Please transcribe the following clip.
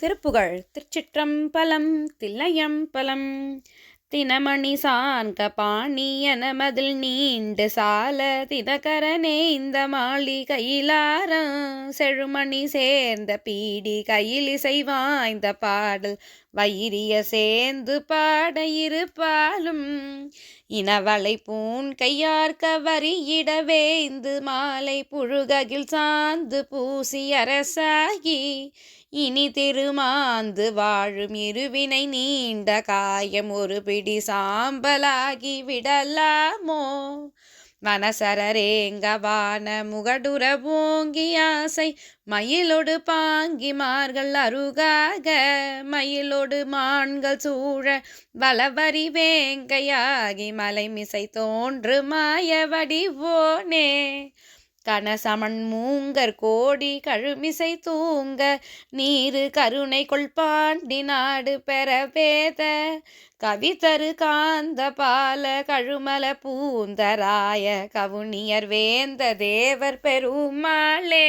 திருப்புகழ் திருச்சிற்றம்பலம் தில்லையம்பலம். தினமணி சான்க பாணி என மதில் நீண்டு சால தினகரனே இந்த மாளிகையிலார. செழுமணி சேர்ந்த பீடி கையில் இசை வாய்ந்த பாடல் வைரிய சேர்ந்து பாட இருப்பாலும். இனவளை பூன் கையார்க்க வரியிடவே மாலை புழுககில் சாந்து பூசி அரசாகி இனி திருமாந்து வாழும் இருவினை நீண்ட காயம் ஒரு பிடி சாம்பலாகி விடலாமோ? வனசரரேங்கவான முகடுர பூங்கி ஆசை மயிலொடு பாங்கிமார்கள் அருகாக மயிலோடு மான்கள் சூழ வலவரி வேங்கையாகி மலைமிசை தோன்று மாய வடிவோனே கனசமன் மூங்கர் கோடி கழுமிசை தூங்க நீரு கருணை கொள்பாண்டி நாடு பெற வேத கவிதரு காந்த பால கழுமல பூந்தராய கவுனியர் வேந்த தேவர் பெருமாளே.